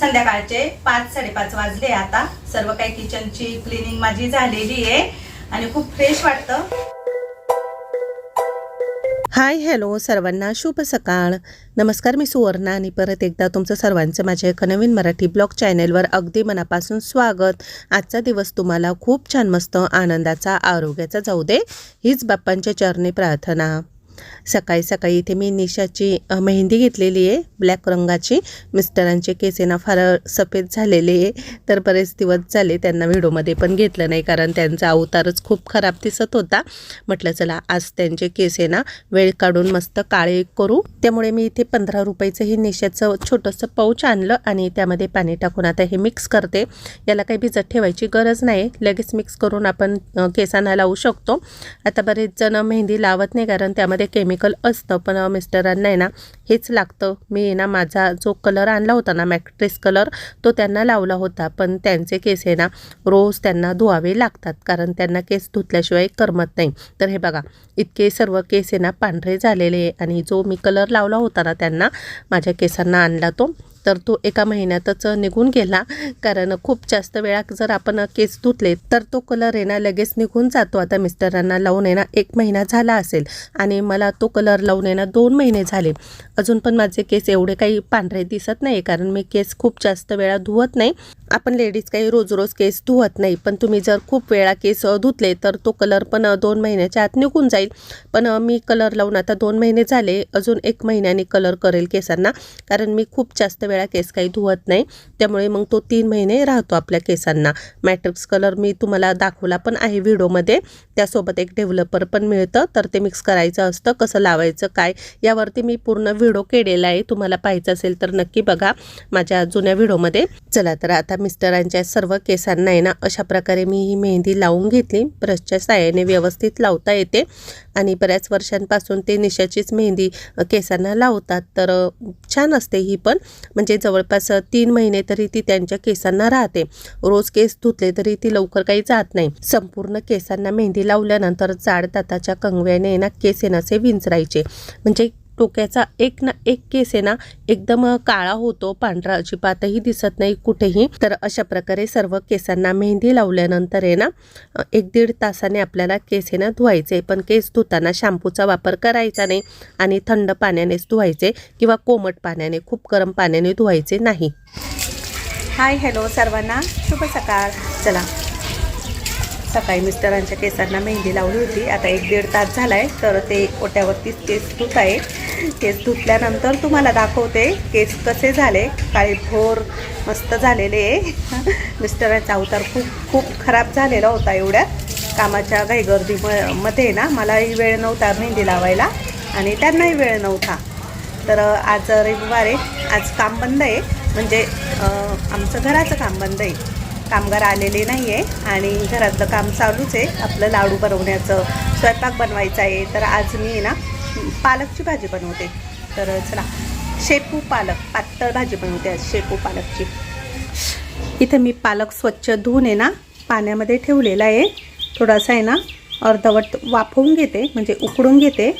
संध्याकाळचे पाच साडेपाच वाजले आता. सर्व काही किचनची क्लिनिंग माझी झालेली आहे आणि खूप फ्रेश वाटतं. हाय हॅलो सर्वांना शुभ सकाळ. नमस्कार मी सुवर्णा आणि परत एकदा तुमचं सर्वांचं माझ्या एका नवीन मराठी ब्लॉग चॅनेलवर अगदी मनापासून स्वागत. आजचा दिवस तुम्हाला खूप छान मस्त आनंदाचा आरोग्याचा जाऊ दे हीच बाप्पांच्या चरणी प्रार्थना. सकाळी सकाळी इथे मी निशाची मेहंदी घेतलेली आहे ब्लॅक रंगाची. मिस्टरांचे केस ना फार सफेद झालेले आहे तर बरेच दिवस झाले त्यांना व्हिडिओमध्ये पण घेतलं नाही कारण त्यांचा अवतारच खूप खराब दिसत होता. म्हटलं चला आज त्यांचे केस आहे ना वेळ काढून मस्त काळे करू. त्यामुळे मी इथे पंधरा रुपयाचं हे निशाचं छोटंसं पाऊच आणलं आणि त्यामध्ये पाणी टाकून आता हे मिक्स करते. याला काही भिजत ठेवायची गरज नाही लगेच मिक्स करून आपण केसांना लावू शकतो. आता बरेच जण मेहंदी लावत नाही कारण त्यामध्ये केमिकल असतं पण मिस्टरांना आहे ना हेच लागतं. मी आहे ना माझा जो कलर आणला होता ना मॅट्रेस कलर तो त्यांना लावला होता. पण त्यांचे केस आहे ना रोज त्यांना धुवावे लागतात. कारण त्यांना केस धुतल्याशिवाय करमत नाही. तर हे बघा इतके सर्व केस आहे ना पांढरे झालेले आहे. आणि जो मी कलर लावला होता ना त्यांना माझ्या केसांना आणला तो. तर तो एका महिन्यातच निघून गेला. कारण खूप जास्त वेळा जर आपण केस धुतले तर तो कलर आहे ना लगेच निघून जातो. आता मिस्टरांना लावून आहे एक महिना झाला असेल. आणि मला तो कलर लावून आहे दोन महिने झाले. अजून पण माझे केस एवढे काही पांढरे दिसत नाही कारण मी केस खूप जास्त वेळा धुवत नाही. आपण लेडीज काही रोज रोज केस धुवत नाही. पण तुम्ही जर खूप वेळा केस धुतले तर तो कलर पण दोन महिन्याच्या आत निघून जाईल. पण मी कलर लावून आता दोन महिने झाले. अजून एक महिन्याने कलर करेल केसांना. कारण मी खूप जास्त वेळा केस काही धुवत नाही. त्यामुळे मग तो तीन महिने राहतो आपल्या केसांना. मॅट्रिक्स कलर मी तुम्हाला दाखवला पण आहे व्हिडिओमध्ये. त्यासोबत एक डेव्हलपर पण मिळतं. तर ते मिक्स करायचं असतं. कसं लावायचं काय यावरती मी पूर्ण व्हिडिओ केलेला आहे. तुम्हाला पाहायचं असेल तर नक्की बघा माझ्या जुन्या व्हिडिओमध्ये. चला तर आता मिस्टरांच्या सर्व केसांना आहे ना अशा प्रकारे मी ही मेहंदी लावून घेतली. ब्रशच्या साह्याने व्यवस्थित लावता येते. आणि बऱ्याच वर्षांपासून ते निशाचीच मेहंदी केसांना लावतात. तर छान असते ही पण. म्हणजे जवळपास तीन महिने तरी ती त्यांच्या केसांना राहते. रोज केस धुतले तरी ती लवकर काही जात नाही. संपूर्ण केसांना मेहंदी लावल्यानंतर जाड दाताच्या कंगव्याने ना केस येण्याचे विंचरायचे. म्हणजे डोक्याचा एक ना एक केस आहे ना एकदम काळा होतो पांढरा अजिबातही दिसत नाही कुठेही. तर अशा प्रकारे सर्व केसांना मेहंदी लावल्यानंतर आहे ना एक दीड तासाने आपल्याला केस आहे ना धुवायचे. पण केस धुताना शॅम्पूचा वापर करायचा नाही आणि थंड पाण्यानेच धुवायचे किंवा कोमट पाण्याने खूप गरम पाण्याने धुवायचे नाही. हाय हॅलो सर्वांना. शुभ सकाळ. चला. सकाळी मिस्टरांच्या केसांना मेहंदी लावली होती. आता एक दीड तास झाला आहे तर ते ओट्यावरतीच केस धुत आहे. केस धुतल्यानंतर तुम्हाला दाखवते केस कसे झाले. काळे भोर मस्त झालेले आहे. मिस्टरांचा अवतार खूप खूप खराब झालेला होता एवढ्या कामाच्या घाईगर्दी म मध्ये ना मलाही वेळ नव्हता मेहंदी लावायला आणि त्यांनाही वेळ नव्हता. तर आज रविवार आहे. आज काम बंद आहे. म्हणजे आमचं घराचं काम बंद आहे. कामगार आलेले नाही आहे आणि घरातलं काम चालूच आहे. आपलं लाडू बनवण्याचं स्वयंपाक बनवायचा आहे. तर आज मी आहे ना पालकची भाजी बनवते. तर चला शेपू पालक पातळ भाजी बनवते आज शेपू पालकची. इथे मी पालक स्वच्छ धुवून आहे ना पाण्यामध्ये ठेवलेला आहे. थोडासा आहे ना अर्धवट वाफवून घेते म्हणजे उकडून घेते.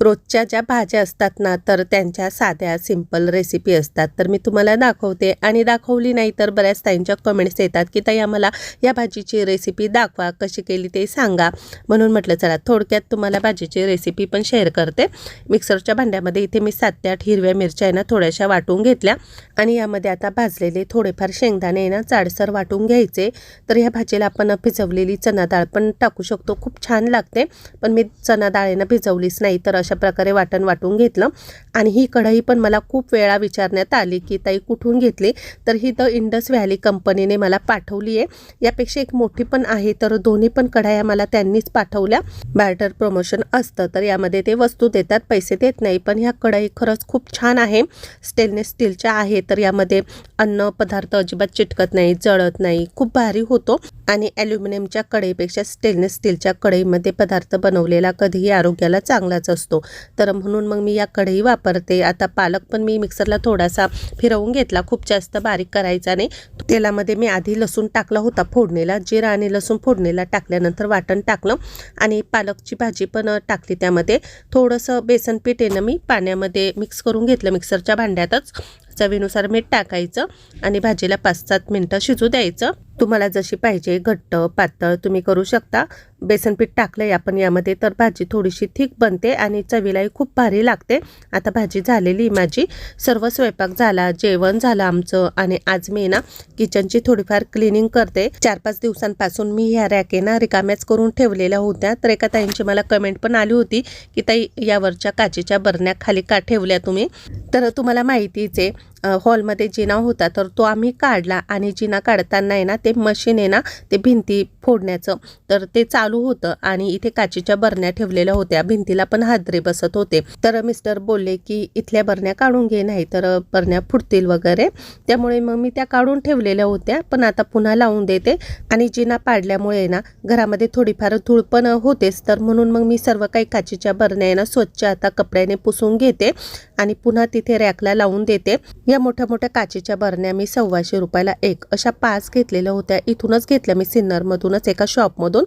रोजच्या ज्या भाज्या असतात ना तर त्यांच्या साध्या सिंपल रेसिपी असतात. तर मी तुम्हाला दाखवते. आणि दाखवली नाही तर बऱ्याच ताईंच्या कमेंट्स येतात की ताई आम्हाला या भाजीची रेसिपी दाखवा. कशी केली ते सांगा. म्हणून म्हटलं चला थोडक्यात तुम्हाला भाजीची रेसिपी पण शेअर करते. मिक्सरच्या भांड्यामध्ये इथे मी सात ते आठ हिरव्या मिरच्या आहे ना थोड्याशा वाटून घेतल्या. आणि यामध्ये आता भाजलेले थोडेफार शेंगदाणे आहे ना जाडसर वाटून घ्यायचे. तर ह्या भाजीला आपण भिजवलेली चना डाळ पण टाकू शकतो. खूप छान लागते. पण मी चना डाळ आहे ना भिजवलीच नाही. तर अशा प्रकारे वाटण वाटून घेतलं. आणि ही कढई पण मला खूप वेळा विचारण्यात आली की ताई कुठून घेतली? तर ही द इंडस व्हॅली कंपनीने मला पाठवली आहे. यापेक्षा एक मोठी पण आहे तर दोन्ही पण कढाया मला त्यांनीच पाठवल्या. बॅटर प्रमोशन असतं तर यामध्ये ते वस्तू देतात पैसे देत नाही. पण ह्या कढई खरंच खूप छान आहे. स्टेनलेस स्टीलच्या आहे तर यामध्ये अन्न पदार्थ अजिबात चिटकत नाही जळत नाही. खूप भारी होतो. आणि ॲल्युमिनियमच्या कढईपेक्षा स्टेनलेस स्टीलच्या कढईमध्ये पदार्थ बनवलेला कधीही आरोग्याला चांगलाच असतो. तर म्हणून मग मी या कढई वापरते. आता पालक पण मी मिक्सरला थोडासा फिरवून घेतला. खूप जास्त बारीक करायचा नाही. तेलामध्ये मी आधी लसूण टाकला होता फोडणीला. जिरा आणि लसूण फोडणीला टाकल्यानंतर वाटण टाकलं आणि पालकची भाजी पण टाकली त्यामध्ये. थोडंसं बेसन पीठ मी पाण्यामध्ये मिक्स करून घेतलं मिक्सरच्या भांड्यातच. चवीनुसार मीठ टाकायचं आणि भाजीला पाच सात मिनटं शिजू द्यायचं. तुम्हाला जशी पाहिजे घट्ट पातळ तुम्ही करू शकता. बेसनपीठ टाकलं टाकलंय आपण यामध्ये तर भाजी थोडीशी थिक बनते आणि चवीलाही खूप भारी लागते. आता भाजी झालेली माझी. सर्व स्वयंपाक झाला जेवण झालं आमचं आणि आज मी ना किचनची थोडीफार क्लिनिंग करते. चार पाच दिवसांपासून मी ह्या रॅके ना रिकाम्याच करून ठेवलेल्या होत्या तर एका ताईंची मला कमेंट पण आली होती की ताई यावरच्या काचेच्या बरण्या खाली का ठेवल्या तुम्ही? तर तुम्हाला माहितीच आहे हॉलमध्ये जिना होता तर तो आम्ही काढला आणि जिना काढताना आहे ना ते मशीन आहे ना ते भिंती फोडण्याचं. तर ते चालू होतं आणि इथे काचेच्या बरण्या ठेवलेल्या होत्या. भिंतीला पण हादरे बसत होते. तर मिस्टर बोलले की इथल्या बरण्या काढून घे नाही तर बरण्या फुटतील वगैरे. त्यामुळे मग मी त्या काढून ठेवलेल्या होत्या पण आता पुन्हा लावून देते. आणि जिना पाडल्यामुळे ना घरामध्ये थोडीफार धूळ पण होतेच. तर म्हणून मग मी सर्व काही काचेच्या बरण्या आहे ना स्वच्छ आता कपड्याने पुसून घेते आणि पुन्हा तिथे रॅकला लावून देते. या मोठ्या मोठ्या काचेच्या बरण्या मी सव्वाशे रुपयाला एक अशा पाच घेतलेल्या होत्या. इथूनच घेतल्या मी सिन्नरमधूनच एका शॉपमधून.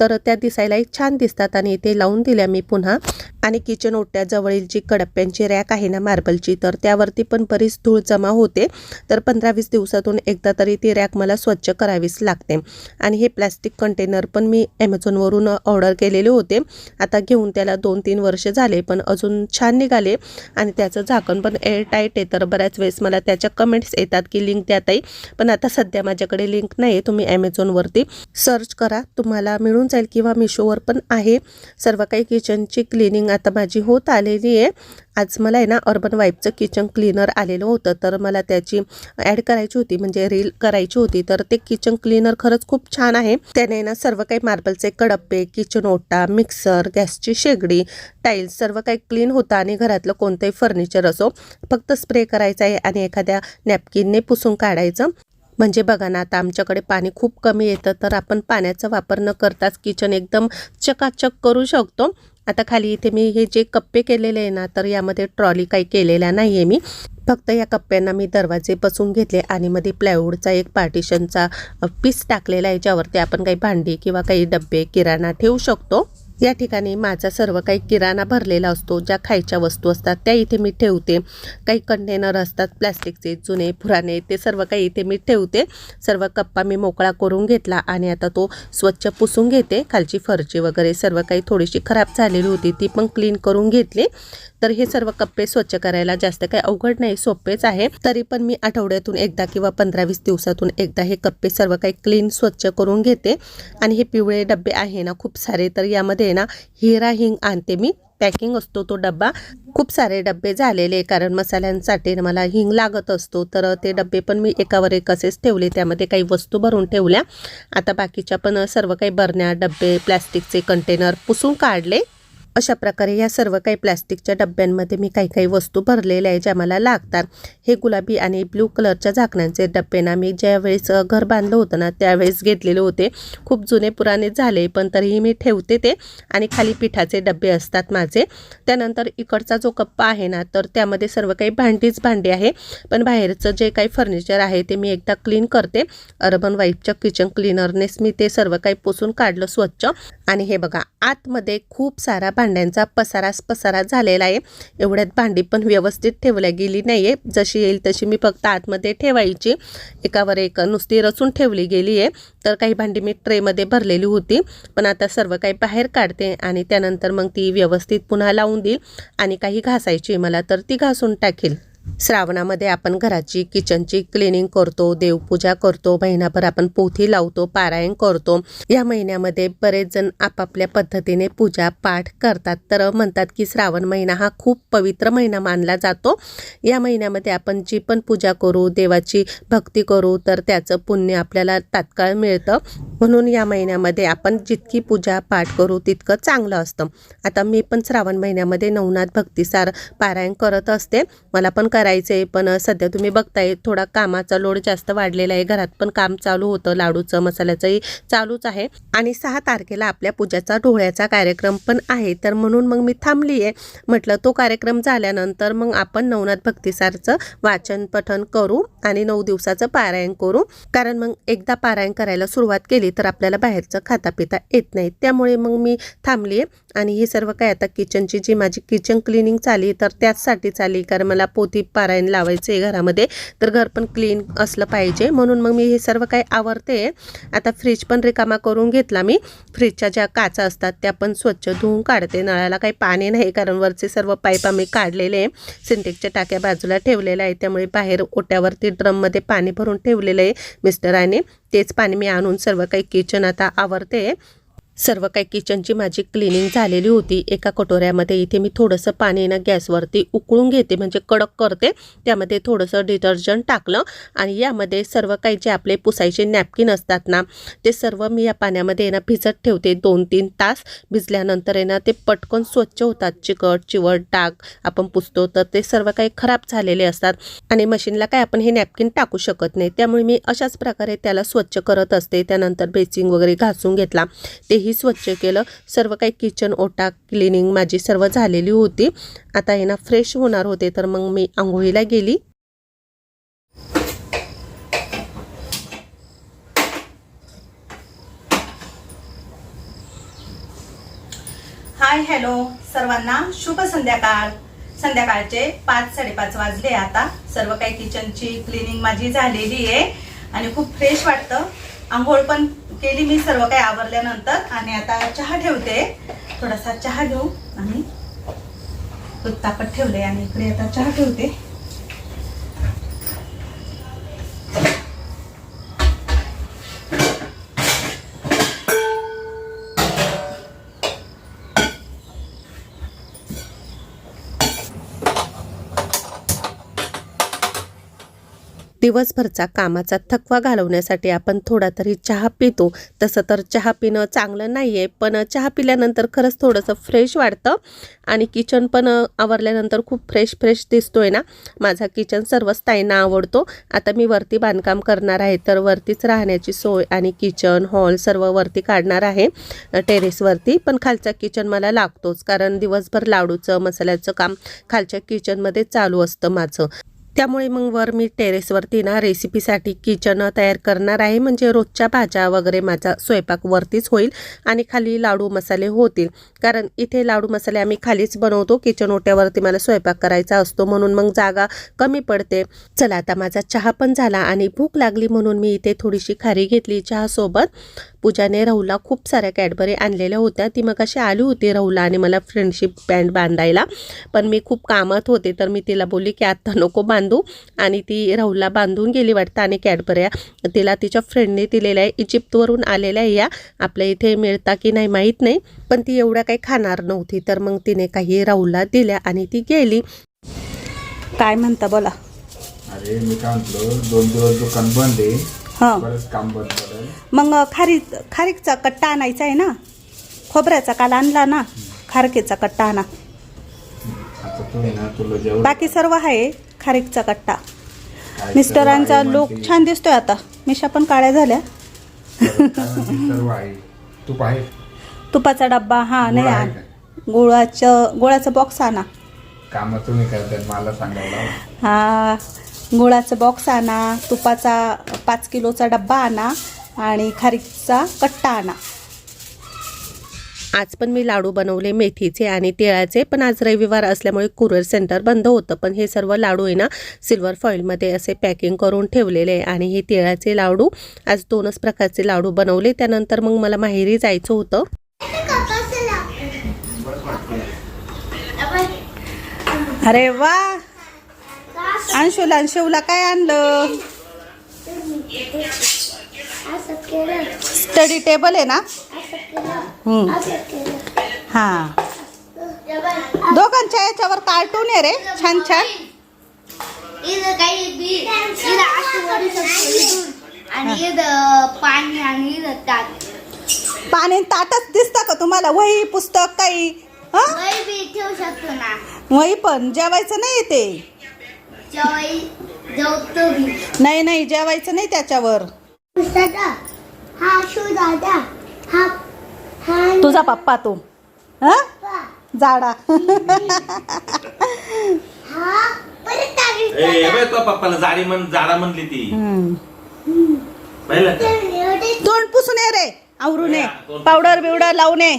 तर त्या दिसायलाही छान दिसतात आणि इथे लावून दिल्या मी पुन्हा. आणि किचन ओट्याजवळील जी कडप्प्यांची रॅक आहे ना मार्बलची तर त्यावरती पण बरीच धूळ जमा होते. तर पंधरा वीस दिवसातून एकदा तरी ती रॅक मला स्वच्छ करावीच लागते. आणि हे प्लॅस्टिक कंटेनर पण मी ॲमेझॉनवरून ऑर्डर केलेले होते. आता घेऊन त्याला दोन तीन वर्ष झाले पण अजून छान निघाले. आणि त्याचं झाकण पण एअर टाईट आहे तर बऱ्याच बऱ्याच वेळेस मला त्याच्या कमेंट्स येतात की लिंक द्या ताई. पण आता सध्या माझ्याकडे लिंक नाही आहे तुम्ही ॲमेझॉनवरती सर्च करा. तुम्हाला मिळून जाईल किंवा मिशोवर पण आहे. सर्व काही किचनची क्लिनिंग आता माझी होत आलेली आहे. आज मला आहे ना अर्बन वाईपचं किचन क्लीनर आलेलं होतं. तर मला त्याची ॲड करायची होती. म्हणजे रील करायची होती. तर ते किचन क्लीनर खरंच खूप छान आहे. त्याने ना सर्व काही मार्बलचे कडप्पे किचन ओटा मिक्सर गॅसची शेगडी टाईल्स सर्व काही क्लीन होतं. आणि घरातलं कोणतंही फर्निचर असो फक्त स्प्रे करायचा आहे आणि एखाद्या नॅपकिनने पुसून काढायचं. म्हणजे बघा ना आता आमच्याकडे पाणी खूप कमी येतं तर आपण पाण्याचा वापर न करताच किचन एकदम चकाचक करू शकतो. आता खाली इथे मी हे जे कप्पे केलेले आहे ना तर यामध्ये ट्रॉली काही केलेल्या नाही आहे मी. फक्त या कप्प्यांना मी दरवाजे बसून घेतले आणि मध्ये प्लायवूडचा एक पार्टिशनचा पीस टाकलेला आहे ज्यावरती आपण काही भांडी किंवा काही डब्बे किराणा ठेवू शकतो. या ठिकाणी माझा सर्व काही किराणा भरलेला असतो ज्या खायच्या वस्तू असतात त्या इथे मी ठेवते. काही कंटेनर असतात प्लॅस्टिकचे जुने पुराणे ते सर्व काही इथे मी ठेवते. सर्व कप्पा मी मोकळा करून घेतला आणि आता तो स्वच्छ पुसून घेते. खालची फरची वगैरे सर्व काही थोडीशी खराब झालेली होती ती पण क्लीन करून घेतली. तर हे सर्व कप्पे स्वच्छ करायला जास्त काही अवघड नाही सोपेच आहे. तरी पण मी आठवड्यातून एकदा किंवा पंधरा वीस दिवसातून एकदा हे कप्पे सर्व काही क्लीन स्वच्छ करून घेते. आणि हे पिवळे डबे आहे ना खूप सारे तर यामध्ये आहे ना हिरा हिंग आणते मी पॅकिंग असतो तो डब्बा. खूप सारे डब्बे झालेले कारण मसाल्यांसाठी मला हिंग लागत असतो. तर ते डब्बे पण मी एकावर एक असेच ठेवले. त्यामध्ये काही वस्तू भरून ठेवल्या. आता बाकीच्या पण सर्व काही बरण्या डब्बे प्लॅस्टिकचे कंटेनर पुसून काढले. अशा प्रकारे या सर्व काही प्लॅस्टिकच्या डब्यांमध्ये मी काही काही वस्तू भरलेल्या आहे ज्या मला लागतात. हे गुलाबी आणि ब्ल्यू कलरच्या झाकणांचे डब्बे ना मी ज्यावेळेस घर बांधलं होतं ना त्यावेळेस घेतलेले होते. खूप जुने पुराणे झाले पण तरीही मी ठेवते ते आणि खाली पिठाचे डबे असतात माझे. त्यानंतर इकडचा जो कप्पा आहे ना तर त्यामध्ये सर्व काही भांडीच भांडी आहे. पण बाहेरचं जे काही फर्निचर आहे ते मी एकदा क्लीन करते. अर्बन वाईफच्या किचन क्लीनरनेच मी ते सर्व काही पुसून काढलं स्वच्छ. आणि हे बघा आतमध्ये खूप सारा भांड्यांचा पसाराच पसारा झालेला आहे. एवढ्यात भांडी पण व्यवस्थित ठेवल्या गेली नाही आहे जशी येईल तशी मी फक्त आतमध्ये ठेवायची. एकावर एक नुसती रचून ठेवली गेली आहे. तर काही भांडी मी ट्रेमध्ये भरलेली होती. पण आता सर्व काही बाहेर काढते आणि त्यानंतर मग ती व्यवस्थित पुन्हा लावून देईल आणि काही घासायची मला तर ती घासून टाकेल. श्रावणामध्ये आपण घराची किचनची क्लिनिंग करतो देवपूजा करतो महिनाभर आपण पोथी लावतो पारायण करतो. या महिन्यामध्ये बरेच जण आपापल्या पद्धतीने पूजा पाठ करतात. तर म्हणतात की श्रावण महिना हा खूप पवित्र महिना मानला जातो. या महिन्यामध्ये आपण जी पण पूजा करू देवाची भक्ती करू तर त्याचं पुण्य आपल्याला तात्काळ मिळतं. म्हणून या महिन्यामध्ये आपण जितकी पूजा पाठ करू तितकं चांगलं असतं. आता मी पण श्रावण महिन्यामध्ये नवनाथ भक्तिसार पारायण करत असते. मला पण करायचं आहे पण सध्या तुम्ही बघताय थोडा कामाचा लोड जास्त वाढलेला आहे. घरात पण काम चालू होतं लाडूचं मसाल्याचंही चालूच आहे. आणि सहा तारखेला आपल्या पूजाचा डोळ्याचा कार्यक्रम पण आहे. तर म्हणून मग मी थांबली आहे म्हटलं तो कार्यक्रम झाल्यानंतर मग आपण नवनाथ भक्तिसारचं वाचन पठन करू आणि नऊ दिवसाचं पारायण करू. कारण मग एकदा पारायण करायला सुरुवात केली तर आपल्याला बाहेरचं खाता पिता येत नाही. त्यामुळे मग मी थांबली आहे आणि हे सर्व काय आता किचनची जी माझी किचन क्लिनिंग चाली तर त्याचसाठी चाली कारण मला पोथी पारायण लावायचं आहे घरामध्ये तर घर पण क्लीन असलं पाहिजे. म्हणून मग मी हे सर्व काही आवडते आता फ्रीज पण रिकामा करून घेतला मी. फ्रीजच्या ज्या काचा असतात त्या पण स्वच्छ धुवून काढते. नळाला काही पाणी नाही कारण वरचे सर्व पाईप आम्ही काढलेले. आहे सिंटेक्सच्या टाक्या बाजूला ठेवलेल्या आहे त्यामुळे बाहेर ओट्यावरती ड्रममध्ये पाणी भरून ठेवलेलं आहे मिस्टराने. तेच पाणी मी आणून सर्व काही किचन आता आवरते. सर्व काही किचनची माझी क्लिनिंग झालेली होती. एका कटोऱ्यामध्ये इथे मी थोडंसं पाणी ना गॅसवरती उकळून घेते म्हणजे कडक करते. त्यामध्ये थोडंसं डिटर्जंट टाकलं आणि यामध्ये सर्व काही जे आपले पुसायचे नॅपकिन असतात ना ते सर्व मी या पाण्यामध्ये आहे ना भिजत ठेवते दोन तीन तास. भिजल्यानंतर आहे ना ते पटकन स्वच्छ होतात. चिकट चिवट डाग आपण पुसतो तर ते सर्व काही खराब झालेले असतात. आणि मशीनला काय आपण हे नॅपकिन टाकू शकत नाही. त्यामुळे मी अशाच प्रकारे त्याला स्वच्छ करत असते. त्यानंतर बेसिंग वगैरे घासून घेतला. तेही स्वच्छ केलं सर्व काही किचन ओटा क्लिनिंग माझी सर्व झालेली होती. आता हे ना फ्रेश होणार होते तर मग मी आंघोळीला गेली. हाय हॅलो सर्वांना शुभ संध्याकाळ. संध्याकाळचे पाच साडेपाच वाजले आता. सर्व काही किचनची क्लिनिंग माझी झालेली आहे. आणि खूप फ्रेश वाटतं. आंघोळ पण केली मी सर्व काही आवरल्यानंतर आणि आता चहा ठेवते. थोडासा चहा घेऊ. आणि उत्तापत ठेवले आणि इकडे आता चहा ठेवते. दिवसभरचा कामाचा थकवा घालवण्यासाठी आपण थोडा तरी चहा पितो. तसं तर चहा पिणं चांगलं नाही आहे पण चहा पिल्यानंतर खरंच थोडंसं फ्रेश वाटतं. आणि किचन पण आवरल्यानंतर खूप फ्रेश फ्रेश दिसतो आहे ना. माझा किचन सर्वच ताईंना आवडतो. आता मी वरती बांधकाम करणार आहे तर वरतीच राहण्याची सोय आणि किचन हॉल सर्व वरती काढणार आहे टेरेसवरती पण खालचा किचन मला लागतोच कारण दिवसभर लाडूचं मसाल्याचं काम खालच्या किचनमध्ये चालू असतं माझं. त्यामुळे मग वर मी टेरेसवरती ना रेसिपीसाठी किचन तयार करणार आहे. म्हणजे रोजच्या भाज्या वगैरे माझा स्वयंपाक वरतीच होईल आणि खाली लाडू मसाले होतील. कारण इथे लाडू मसाले आम्ही खालीच बनवतो. किचन ओट्यावरती मला स्वयंपाक करायचा असतो. म्हणून मग जागा कमी पडते. चला आता माझा चहा पण झाला आणि भूक लागली म्हणून मी इथे थोडीशी खारी घेतली चहासोबत. पूजाने राहूला खूप साऱ्या कॅडबरी आणलेल्या होत्या. ती मग अशी आली होती राहूला आणि मला फ्रेंडशिप बँड बांधायला. पण मी खूप कामात होते. तर मी तिला बोलली की आत्ता नको बांध. आणि ती राहुलला बांधून गेली वाटतं. आणि कॅडबऱ्या तिला तिच्या फ्रेंडने दिलेल्या आहे इजिप्तवरून आलेल्या आहे या आपल्या इथे मिळता की नाही माहीत नाही. पण ती एवढ्या काही खाणार नव्हती. तर मग तिने काही राहुलला दिल्या आणि ती गेली. काय म्हणता बोला. अरे मी काय म्हटलो दोन दिवस दुकान बंद आहे. हां. काम बंद मग खारी खारीकचा कट्टा आणायचा आहे ना? खोबऱ्याचा काल आणला ना? खारकेचा कट्टा आणा. बाकी सर्व आहे? खारीकचा कट्टा. मिस्टरांचा लुक. छान दिसतोय आता. मिशा पण काळ्या झाल्या. तूप आहे तुपाचा डब्बा हा नाही आण? गुळाचं गुळाचं बॉक्स आणा. काम तुम्ही करताय मला सांगायला. हा गुळाचं बॉक्स आणा तुपाचा पाच किलोचा डब्बा आणा आणि खारीकचा कट्टा आणा. आज पण मी लाडू बनवले मेथीचे आणि तिळाचे पण आज रविवार असल्यामुळे कुरिअर सेंटर बंद होतं. पण हे सर्व लाडू आहे ना सिल्वर फॉईलमध्ये असे पॅकिंग करून ठेवलेले आहे. आणि हे तिळाचे लाडू आज दोनच प्रकारचे लाडू बनवले. त्यानंतर मग मला माहेरी जायचं होतं. अरे वा! अंशुला अंशुला काय आणलं? स्टडी टेबल आहे ना? हा. दोघांच्या याच्यावर कार्टून आहे रे. छान छान. पाणी ताटच दिसतं का तुम्हाला? वही पुस्तक काही? हा? वही बी ठेवू शकतो ना. वही पण. जेवायचं नाही ते? नाही नाही. जेवायचं नाही त्याच्यावर. दादा हा शू दादा. हा हा तुझा पप्पा तो. हा. जाडा. हा ए बघ तो पप्पाला जाडी म्हण जाडा म्हणली ती. पाहिलं का? तोंड पुसून ये रे आवरून ये. पावडर बिवडर लावून ये.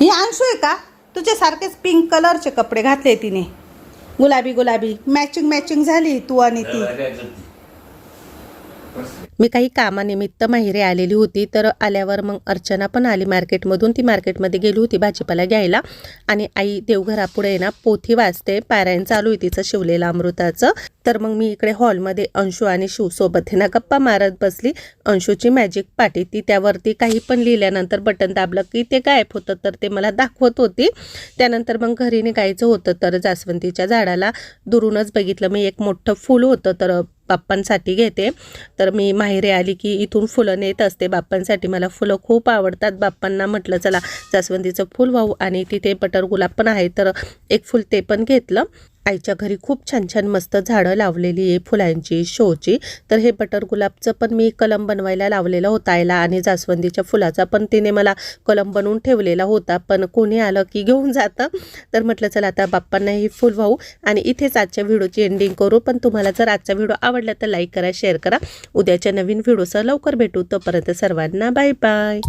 ही अंशू आहे का? तुझ्या सारखेच पिंक कलरचे कपडे घातले तिने. गुलाबी गुलाबी. मॅचिंग मॅचिंग झाली तू आणि ती? मी काही कामानिमित्त माहेरी आलेली होती तर आल्यावर मग अर्चना पण आली मार्केटमधून. ती मार्केटमध्ये गेली होती भाजीपाला घ्यायला. आणि आई देवघरापुढे ना पोथी वाचते पारायण चालू आहे तिचं शिवलेलं अमृताचं. तर मग मी इकडे हॉलमध्ये अंशू आणि शिव सोबत आहे ना गप्पा मारत बसली. अंशूची मॅजिक पाटी ती. त्यावरती काही पण लिहिल्यानंतर बटन दाबलं की ते गायब होतं तर ते मला दाखवत होती. त्यानंतर मग घरी निघायचं होतं तर जास्वंदीच्या झाडाला दुरूनच बघितलं. मी एक मोठं फूल होतं तर बाप्पांसाठी घेते. तर मी माहेरी आली की इथून फुलं नेत असते. बाप्पांसाठी मला फुलं खूप आवडतात. बाप्पांना म्हटलं चला जास्वंदीचं फूल वाहू. आणि तिथे बटर गुलाब पण आहे. तर एक फुल ते पण घेतलं. आईच्या घरी खूप छान छान मस्त झाडं लावलेली आहे फुलांची शोची. तर हे बटर गुलाबचं पण मी कलम बनवायला लावलेलं होता आईला आणि जास्वंदीच्या फुलाचा पण तिने मला कलम बनवून ठेवलेला होता. पण कोणी आलं की घेऊन जातं. तर म्हटलं चला आता बाप्पांना हे फुल वाहू आणि इथेच आजच्या व्हिडिओची एंडिंग करू. पण तुम्हाला जर आजचा व्हिडिओ आवडला तर लाईक करा शेअर करा. उद्याच्या नवीन व्हिडिओसह लवकर भेटू. तोपर्यंत सर्वांना बाय बाय